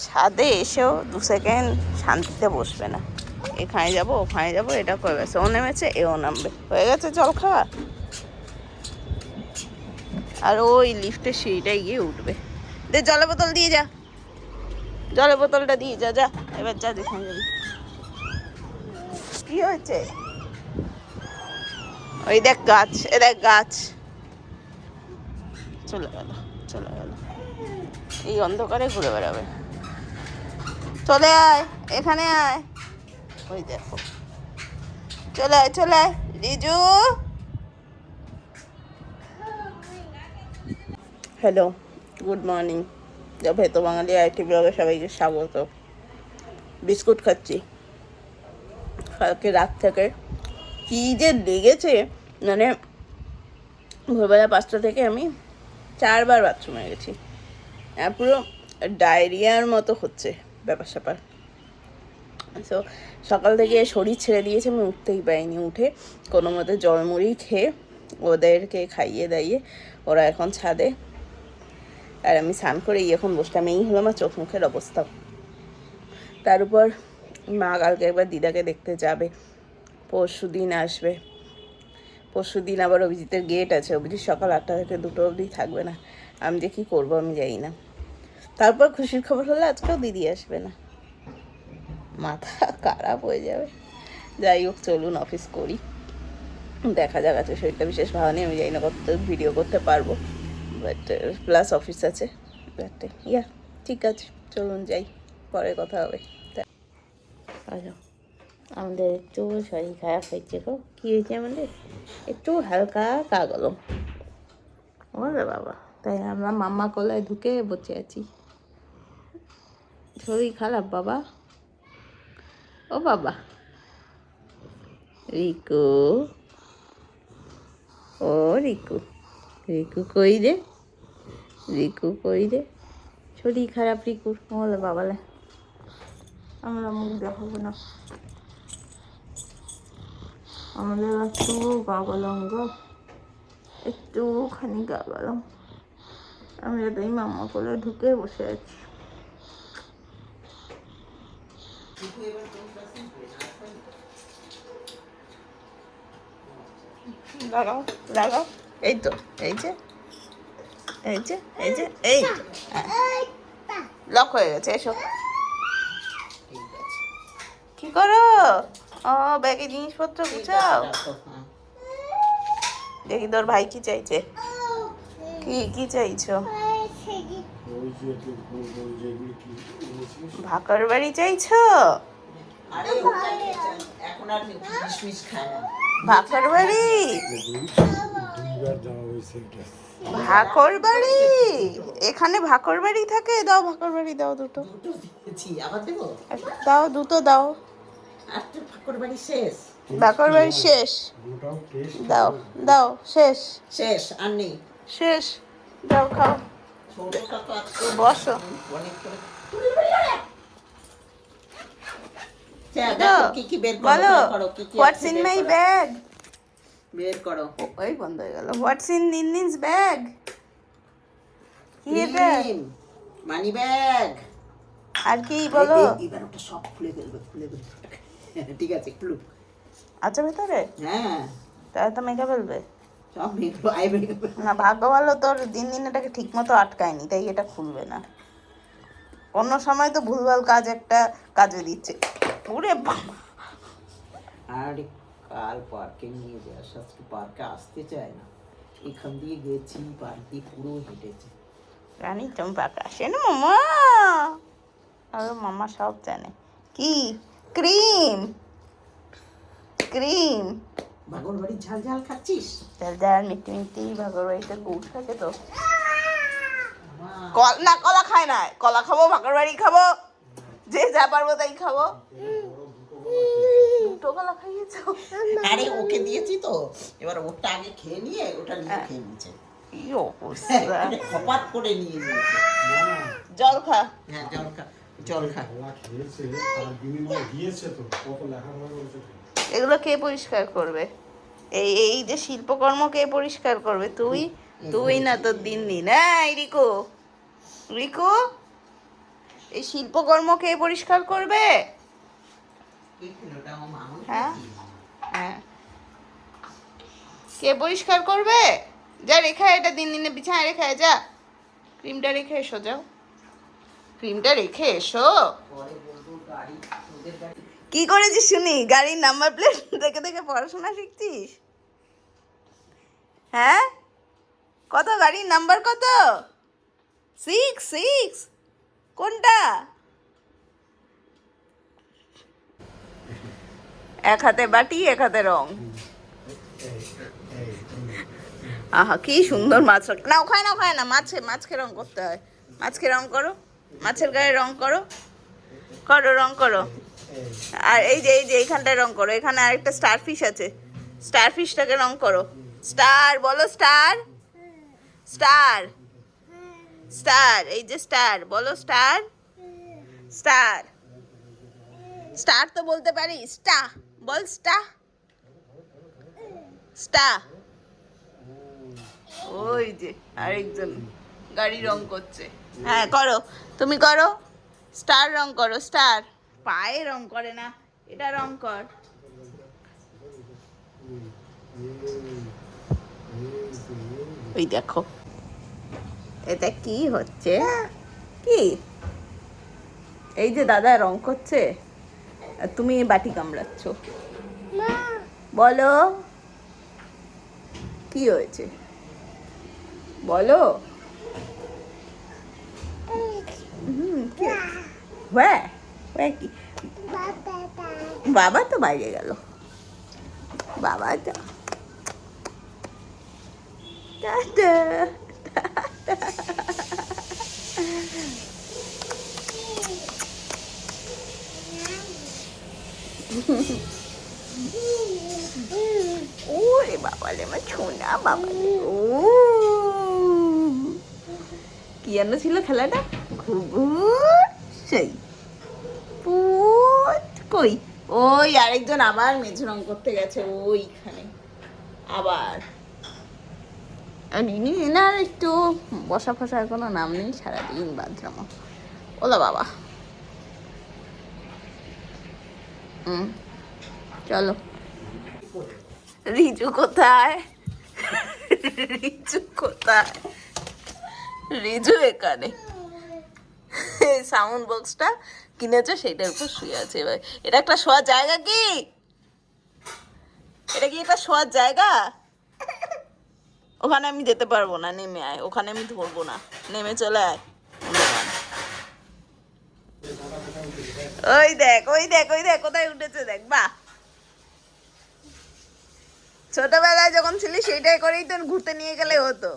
ছাদে এসেও দু সেকেন্ড শান্তিতে বসবে না। এখানে যাব, ওখানে যাব, এটা করে গেছে ও নেমেছে, এও নামবে। হয়ে গেছে জল খাওয়া। আর ওই লিফটের সিঁড়িটাই গিয়ে উঠবে। দে জলের বোতল দিয়ে যা। জলের বোতলটা দিয়ে যা যা। এবার যা যেখানে যাবি। কি হয়েছে? ওই দেখ গাছ, এ দেখ গাছ। চলে গেল চলে গেল। এই অন্ধকারে ঘুরে বেড়াবে। চলে আয়, এখানে আয়। ওই দেখো। চলে আয় চলে আয়। রিজু। হ্যালো গুড মর্নিং ভেতো বাঙালি আইটি ব্লগে সবাইকে স্বাগত। বিস্কুট খাচ্ছি। কালকে রাত থেকে। কী যে লেগেছে মানে ভোরবেলা পাঁচটা থেকে আমি চারবার বাথরুমে গেছি। পুরো ডায়রিয়ার মতো হচ্ছে। ব্যাপার স্যাপার। তো সকাল থেকে শরীর ছেড়ে দিয়েছে, আমি উঠতেই পাইনি উঠে কোনো মতে জলমুড়ি খেয়ে ওদেরকে খাইয়ে দাইয়ে ওরা এখন ছাদে। আর আমি স্নান করে এখন বসলাম। এই হলো আমার চোখ মুখের অবস্থা। তার উপর মা কালকে একবার দিদাকে দেখতে যাবে। পরশু দিন আসবে। পরশু দিন আবার অভিজিতের গেট আছে। অভিজিৎ সকাল আটটা থেকে দুটো অবধি থাকবে না। আমি যে কী করব আমি জানি না। তারপর খুশির খবর হলো আজকেও দিদি আসবে না। মাথা খারাপ হয়ে যাবে। যাই হোক চলুন অফিস করি। দেখা যাক আছে শরীরটা বিশেষ ভালো নেই আমি যাই না কত ভিডিও করতে পারব। বাট প্লাস অফিস আছে। বাট ইয়া ঠিক আছে চলুন যাই। পরে কথা হবে। আচ্ছা আমাদের একটু শরীর খারাপ হয়েছে গো। কী হয়েছে আমাদের? একটু হালকা কাগলো ওরে বাবা তাই আমরা মাম্মা কোলায় ঢুকে বসে আছি। শরীর খারাপ, বাবা? ও বাবা। রিকু। ও রিকু। রিকু কই রে? রিকু কই রে? শরীর খারাপ রিকুর বলে বাবালে। আমরা মুখ দেখাবো না। আমাদের একটু গাগলাম গো। একটুখানি গাগলাম আমরা তাই মাম্মা কোলে ঢুকে বসে আছি। লাগাও লাগাও এই তো, এই যে এই যে এই যে, এই। লক হয়ে গেছে, এসো। কি করো? ও, ব্যাগে জিনিসপত্র গুছাও। দেখি তোর ভাই কি চাইছে। কি কি চাইছো ওই যে একটু গোল গোল যেগুলো কি এনেছিস ভাকার বাড়ি চাইছো ভাকার বাড়ি ভাকর বাড়ি এখানে ভাকর বাড়ি থাকে? দাও ভাকর বাড়ি দাও দুটো। দাও দুটো দাও। ঠাকুর বাড়ি শেষ। ভাকর বাড়ি শেষ। দাও দাও শেষ। শেষ আর নেই। শেষ। দাও খাও। বসো। আচ্ছা, বলো হোয়াটস ইন মাই ব্যাগ বের করো। ওই বন্ধ হয়ে গেল। হোয়াটস ইন ব্যাগ কি এটা? মানি ব্যাগ আর কি বলো। এবার ওটা সব খুলে ফেলবে খুলে ফেলবে। ঠিক আছে আচ্ছা ভেতরে? হ্যাঁ। তাহলে তো মেঘা ফেলবে। না ভাগ্য ভালো তোর দিন দিন এটাকে ঠিক মতো আটকায়নি তাই এটা খুলবে না। অন্য সময় তো ভুলভাল কাজ একটা কাজে দিচ্ছে। ওরে আরে কাল পার্কে নিয়ে যাস আজকে পার্কে আসতে চায় না। এখান দিয়ে গেছি পার্ক দিয়ে পুরো হেঁটেছে। রানী চম্পা আসে না মামা? আর মামা সব জানে। কি? ক্রিম? ক্রিম? বাগর বাড়ির ঝাল ঝাল খাচ্ছিস? চাল ডাল মিষ্টি মিষ্টি ভাগর বাড়িতে গুড় থাকে তো। কল- না কলা খায় না কলা খাব ভাগর বাড়ি খাব যে যা পারব তাই খাব। দুটো কলা খাইয়েছো? আরে ওকে দিয়েছি তো। এবার ওটা আগে খেয়ে নিয়ে ওটা নিয়ে খেয়ে নিয়েছে। কি অবস্থা। খপাত করে নিয়ে নিয়েছে। জল খা। হ্যাঁ জল খা জল খা। খেয়েছে দিয়েছে তো কত। এগুলো কে পরিষ্কার করবে? এই এই যে শিল্পকর্ম কে পরিষ্কার করবে? তুই? তুই না তোর দিন দিন এই রিকো। রিকো? এই শিল্পকর্ম কে পরিষ্কার করবে? হ্যাঁ। হ্যাঁ। কে পরিষ্কার করবে? যা রেখা এটা দিন দিনে বিছানায় রেখে যা। ক্রিমটা রেখে এসো যাও। ক্রিমটা রেখে এসো। কি করেছিস শুনি? গাড়ির নাম্বার প্লেট দেখে দেখে পড়াশোনা শিখছিস? হ্যাঁ? কত? গাড়ির নাম্বার কত? সিক্স সিক্স কোনটা? এক হাতে বাটি, এক হাতে রং। আহা, কি সুন্দর মাছ। না, ওখানে না ওখানে না, মাছে, মাছকে রং করতে হয়। মাছকে রং করো। মাছের গায়ে রং করো। করো, রং করো। আর এই যে এই যে, এইখানটায় রং করো। এখানে আরেকটা স্টার ফিশ আছে। স্টার ফিশটাকে রং করো। স্টার বলো স্টার স্টার স্টার এই যে স্টার বলো স্টার স্টার স্টার তো বলতে পারি স্টা বল স্টা স্টা ওই যে, আরেকজন গাড়ি রং করছে। হ্যাঁ করো। তুমি করো। স্টার রং করো স্টার পায়ে রং করে না এটা রং কর। ওই দেখো। এটা কি হচ্ছে? কি? এই যে দাদা রং করছে আর তুমি বাটি কামড়াচ্ছ। বলো। কি হয়েছে? বলো। হুম হ্যাঁ। বাবা তো বাইরে গেল। বাবা তো ওরে বাবা রে, আমার ছোনা বাবা ও। কি যেন ছিল খেলাটা? ঘুঘুর সেই। কই? ওই আরেকজন আবার মেঝে রং করতে গেছে, ওইখানে। আবার। আর এনার একটু বসা ফসার কোনো নাম নেই, সারাদিন বাদরামা। ওলা বাবা। চলো। রিজু কোথায়? রিজু কোথায়? রিজু এখানে। সাউন্ড বক্সটা কিনেছে সেটার উপর শুয়ে আছে এবার। এটা একটা শোয়ার জায়গা কি? এটা কি একটা শোয়ার জায়গা? ওখানে আমি যেতে পারব না, নেমে আয়। ওখানে আমি ধরবো না। নেমে চলে আয়। ওই দেখ ওই দেখ ওই দেখ, কোথায় উঠেছে দেখ বাহ ছোটবেলায় যখন ছিলি, সেইটাই করেই তো ঘুরতে নিয়ে গেলে হতো।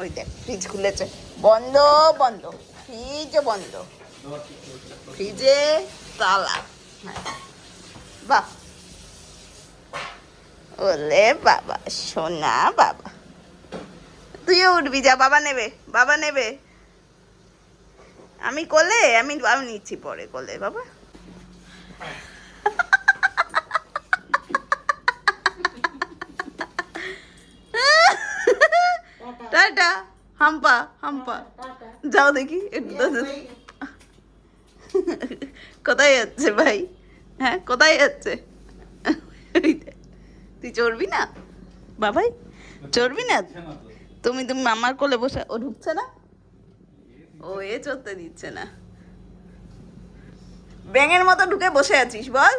ওই দেখ ফ্রিজ খুলেছে। বন্ধ বন্ধ ফ্রিজ বন্ধ। ফ্রিজে তালা। হ্যাঁ। বাহ। ওলে বাবা সোনা বাবা। তুইও উঠবি যা বাবা নেবে বাবা নেবে। আমি কোলে আমি আমি নিচ্ছি পরে কোলে বাবা। টাটা। হাম্পা হাম্পা। যাও দেখি একটু কোথায় যাচ্ছে ভাই? হ্যাঁ কোথায় যাচ্ছে? তুই চড়বি না? বাবাই চড়বি না? তুমি তুমি মামার কোলে বসে ও ঢুকছে না? ও এ চড়তে দিচ্ছে না। ব্যাঙের মতো ঢুকে বসে আছিস বল।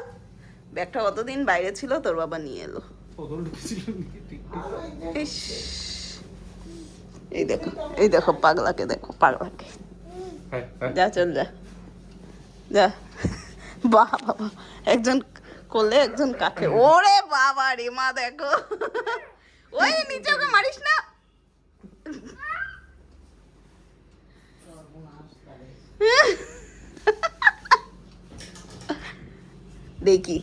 ব্যাগটা কতদিন বাইরে ছিল তোর বাবা নিয়ে এলো। এই দেখো এই দেখো পাগলাকে দেখো পাগলাকে। যা চল যা। যা। বাবা, একজন করলে একজন কাকে। ওরে বাবা রে, মা দেখো। ওই, নিচে ওকে মারিস না। দেখি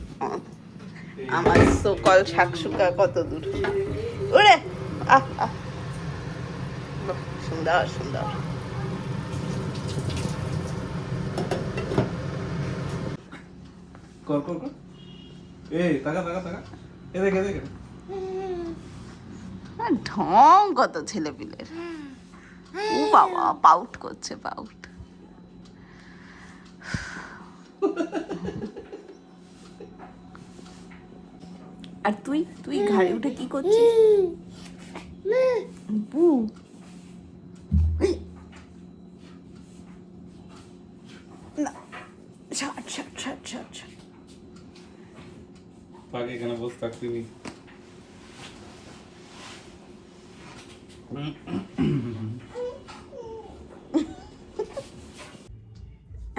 আমার সকল শাকসুকা কত দূর। ওরে, আহ আহ। সুন্দর সুন্দর। কর কর কর। এই তাকা তাকা তাকা। এ দেখে দেখে। ঢং কত ছেলেপিলের। ও বাবা পাউট করছে পাউট আর তুই তুই ঘাড়ে উঠে কি করছিস? বু। তাকে এখানে বসে থাকতে নি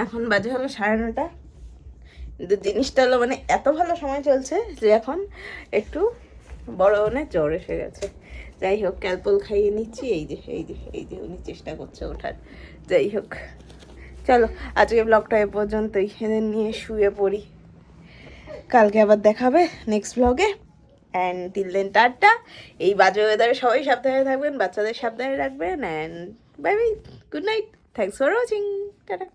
এখন বাজে হলো সাড়ে নটা। কিন্তু জিনিসটা হলো মানে এত ভালো সময় চলছে যে এখন একটু বড় অনেক জ্বর এসে গেছে। যাই হোক, ক্যালপল খাইয়ে নিচ্ছি। এই যে এই যে এই যে উনি চেষ্টা করছে ওঠার। যাই হোক, চলো, আজকে ব্লগটা এ পর্যন্তই। এদের নিয়ে শুয়ে পড়ি। কালকে আবার দেখাবে নেক্সট ব্লগে অ্যান্ড তিল দেন টাটা। এই বাজে ওয়েদারে সবাই সাবধানে থাকবেন, বাচ্চাদের সাবধানে রাখবেন। And bye bye good night thanks for watching tata.